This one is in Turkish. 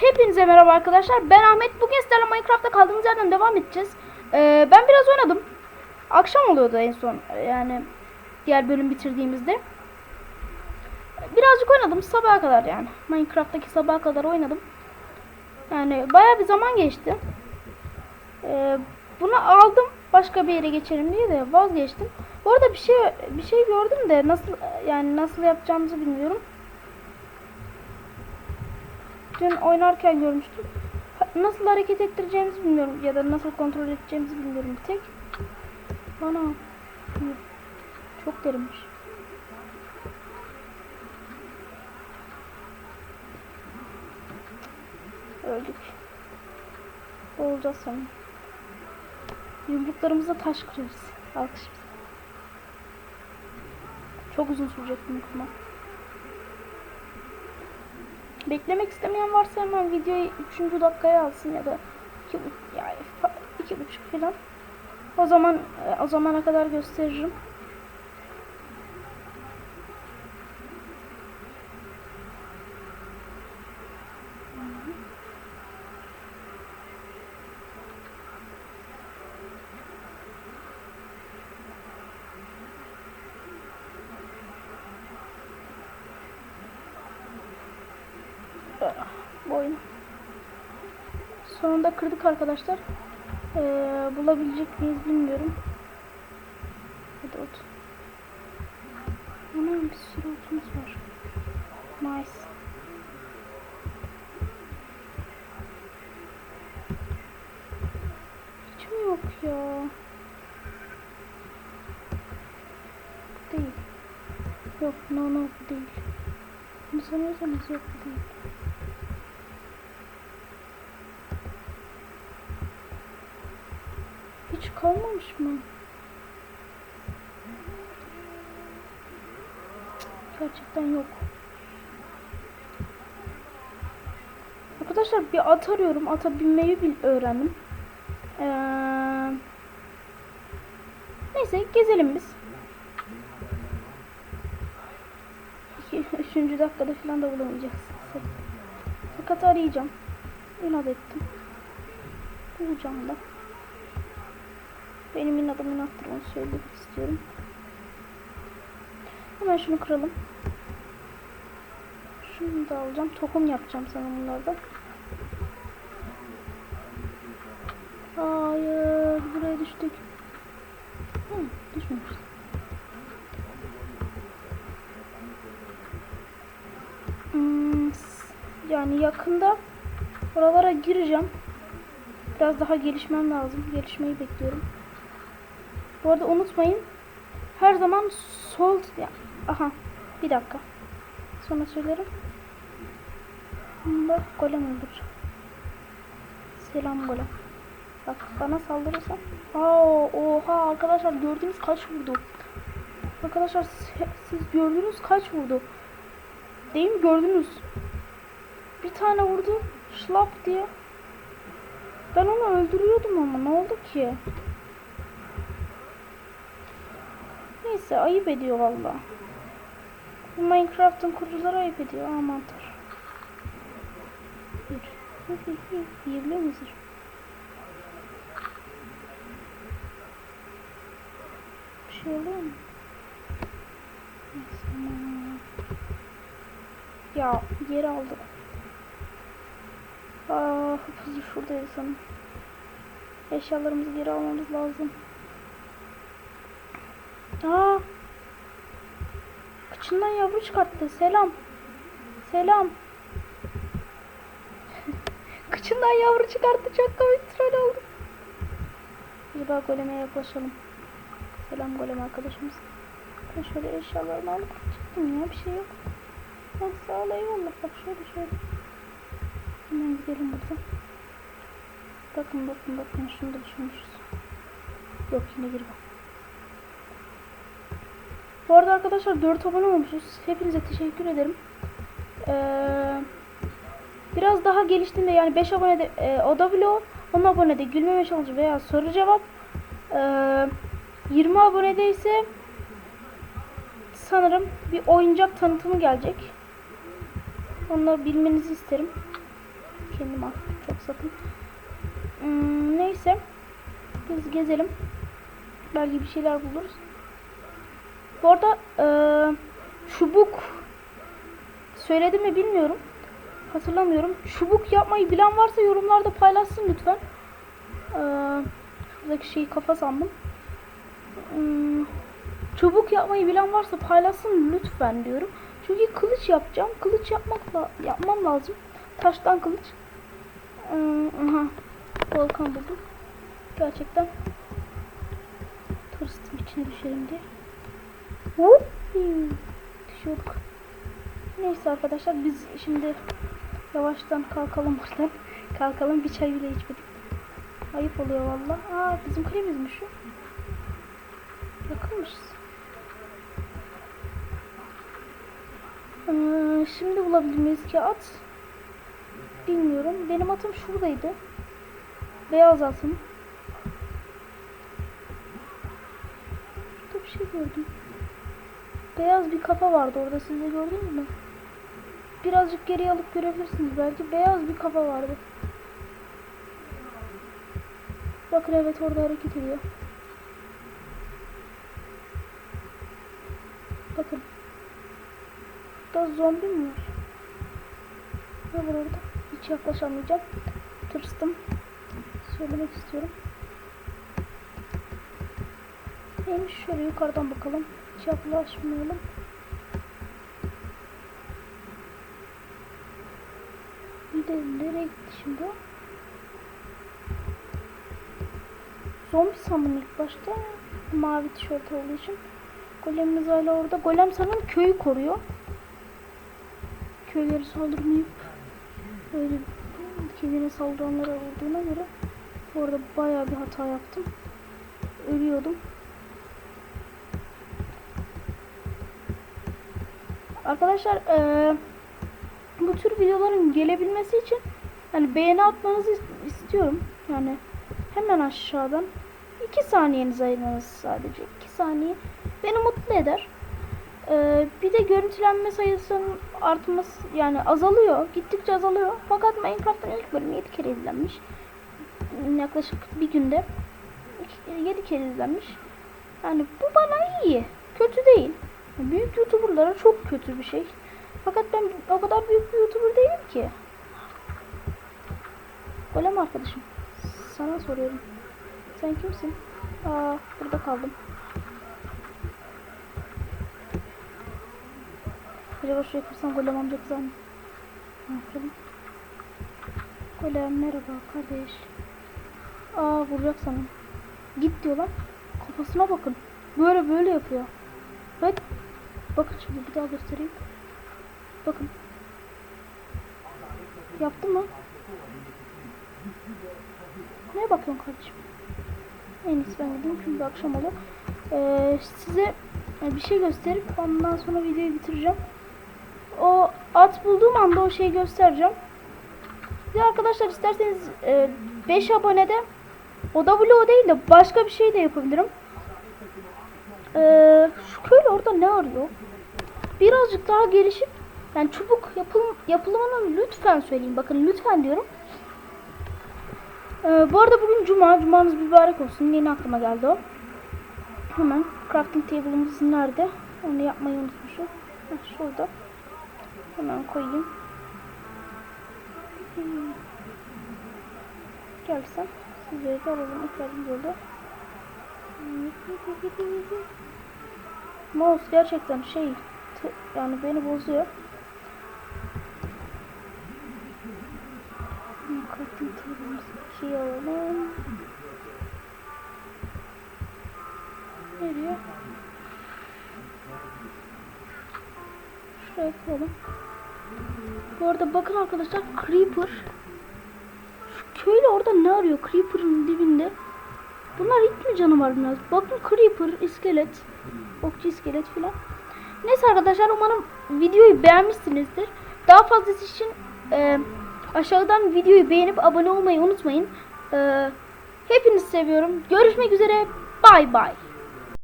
Hepinize merhaba arkadaşlar. Ben Ahmet. Bugün sizlerle Minecraft'ta kaldığımız yerden devam edeceğiz. Ee, ben biraz oynadım. Akşam oluyordu en son. Yani diğer bölüm bitirdiğimizde. Birazcık oynadım sabaha kadar yani. Minecraft'taki sabaha kadar oynadım. Yani bayağı bir zaman geçti. Ee, bunu aldım başka bir yere geçelim diye de vazgeçtim. Bu arada bir şey bir şey gördüm de nasıl yani nasıl yapacağımızı bilmiyorum. Dün oynarken görmüştüm. Nasıl hareket ettireceğimizi bilmiyorum ya da nasıl kontrol edeceğimizi bilmiyorum bir tek. Bana çok derinmiş. Öldük. Olacağız sonra. Yumruklarımıza taş kırarız. Alkış bize. Çok uzun sürecek bunu kurmak. Beklemek istemeyen varsa hemen videoyu 3. dakikaya alsın ya da 2 yani fa- iki buçuk falan. O zaman e, o zamana kadar gösteririm. Bu oyunu. Sonunda kırdık arkadaşlar. Ee, bulabilecek miyiz bilmiyorum. Hadi ot. Aman bir sürü otumuz var. Nice. Hiç mi yok ya? Değil. Yok no no değil. Bunu sanıyorsanız yok değil. Hiç kalmamış mı? Gerçekten yok. Arkadaşlar bir at arıyorum. Ata binmeyi bil öğrendim. Ee, neyse gezelim biz. İki, üçüncü dakikada falan da bulamayacağız. Fakat arayacağım. İnat ettim. Bulacağım da. Benim inadım inattır onu söylemek istiyorum. Hemen şunu kıralım. Şunu da alacağım. Tohum yapacağım sana bunlardan. Hayır. Buraya düştük. Hı, düşmemişiz. Hmm, yani yakında oralara gireceğim. Biraz daha gelişmem lazım. Gelişmeyi bekliyorum. Bu arada unutmayın. Her zaman sol... Ya, aha. Bir dakika. Sonra söylerim. Bak golem öldüreceğim. Selam golem. Bak bana saldırırsa. Aa, oha arkadaşlar gördünüz kaç vurdu. Arkadaşlar siz gördünüz kaç vurdu. Değil mi gördünüz? Bir tane vurdu. Şlap diye. Ben onu öldürüyordum ama ne oldu ki? Neyse ayıp ediyor valla. Bu Minecraft'ın kurucuları ayıp ediyor. Aa mantar. Yiyebiliyor muyuz? Bir şey oluyor mu? Ya geri aldı. Aa hızlı şuradaydı sanırım. Eşyalarımızı geri almamız lazım. Aa. Kıçından yavru çıkarttı. Selam. Selam. Kıçından yavru çıkarttı. Çok komik troll oldu. Acaba goleme yaklaşalım. Selam golem arkadaşımız. Ben şöyle eşyalarımı alıp çıktım ya. Bir şey yok. Ben sağ ol eyvallah. Bak şöyle şöyle. Hemen gidelim buradan. Bakın bakın bakın. Şunu da düşünmüşüz. Yok yine girmem. Bu arada arkadaşlar 4 abone olmuşuz. Hepinize teşekkür ederim. Ee, biraz daha geliştiğinde yani 5 abonede e, oda vlog, 10 abonede gülmeme challenge veya soru cevap, ee, 20 abonede ise sanırım bir oyuncak tanıtımı gelecek. Da bilmenizi isterim. Kendim al. Çok sakın. Hmm, neyse. Biz gezelim. Belki bir şeyler buluruz. Bu arada eee, çubuk söyledim mi bilmiyorum. Hatırlamıyorum. Çubuk yapmayı bilen varsa yorumlarda paylaşsın lütfen. Eee şuradaki şeyi kafa sandım. Hmm, çubuk yapmayı bilen varsa paylaşsın lütfen diyorum. Çünkü kılıç yapacağım. Kılıç yapmakla yapmam lazım. Taştan kılıç. Hmm, aha. Volkan buldum. Gerçekten tırstım içine düşerim diye. Düşüyorduk. Neyse arkadaşlar biz şimdi yavaştan kalkalım buradan. Kalkalım bir çay bile içmedik. Ayıp oluyor valla. Aa bizim kalemizmiş şu. Yakınmışız. Ee, şimdi bulabilir miyiz ki at? Bilmiyorum. Benim atım şuradaydı. Beyaz atım. Burada bir şey gördüm. Beyaz bir kafa vardı orada. Siz de gördünüz mü? Birazcık geriye alıp görebilirsiniz belki. Beyaz bir kafa vardı. Bakın evet orada hareket ediyor. Bakın. Burada zombi mi var? Ne var orada? Hiç yaklaşamayacağım. Tırstım. Söylemek istiyorum. Neymiş şöyle yukarıdan bakalım. Yaklaşmayalım. Bir de nereye gitti şimdi? Zombi sandım ilk başta. Mavi tişört olduğu için. Golemimiz hala orada. Golem sanırım köyü koruyor. Köyleri saldırmayıp öyle kendine saldıranlara olduğuna göre orada bayağı bir hata yaptım. Ölüyordum. Arkadaşlar eee, bu tür videoların gelebilmesi için yani beğeni atmanızı is- istiyorum. Yani hemen aşağıdan 2 saniyenizi ayırmanız sadece. 2 saniye beni mutlu eder. Ee, bir de görüntülenme sayısının artması yani azalıyor. Gittikçe azalıyor. Fakat Minecraft'ın ilk bölümü 7 kere izlenmiş. Yaklaşık bir günde 7 kere izlenmiş. Yani bu bana iyi. Kötü değil. Büyük YouTuber'lara çok kötü bir şey. Fakat ben o kadar büyük bir YouTuber değilim ki. Golem arkadaşım. Sana soruyorum. Sen kimsin? Aa, burada kaldım. Acaba şuraya kırsam golem amca kızar mı? Ne yapalım? Golem merhaba kardeş. Aa vuracak sana. Git diyor lan. Kafasına bakın. Böyle böyle yapıyor. Bak. Bakın şimdi bir daha göstereyim. Bakın. Yaptı mı? Neye bakıyorsun kardeşim? En iyisi ben gideyim çünkü akşam oluyor. Ee, size bir şey gösterip ondan sonra videoyu bitireceğim. O at bulduğum anda o şeyi göstereceğim. Bir arkadaşlar isterseniz 5 abonede o vlog değil de başka bir şey de yapabilirim. Ee, şu köylü orada ne arıyor? Birazcık daha gelişip yani çubuk yapım, yapılımını lütfen söyleyin. Bakın lütfen diyorum. Ee, bu arada bugün cuma. Cumanız mübarek olsun. Yeni aklıma geldi o. Hemen crafting table'ımız nerede? Onu yapmayı unutmuşum. Heh, şurada. Hemen koyayım. Hmm. Gelsem sizlere de alalım. İhtiyacımız oldu. Mouse gerçekten şey yani beni bozuyor. Crafting table'ımızı ikiye alalım. Nereye? Şuraya koyalım. Bu arada bakın arkadaşlar Creeper. Şu köylü orada ne arıyor? Creeper'ın dibinde. Bunlar hiç mi canavar biraz? Bakın Creeper, iskelet, okçu iskelet filan. Neyse arkadaşlar umarım videoyu beğenmişsinizdir. Daha fazlası için e, aşağıdan videoyu beğenip abone olmayı unutmayın. E, hepinizi seviyorum. Görüşmek üzere. Bay bay.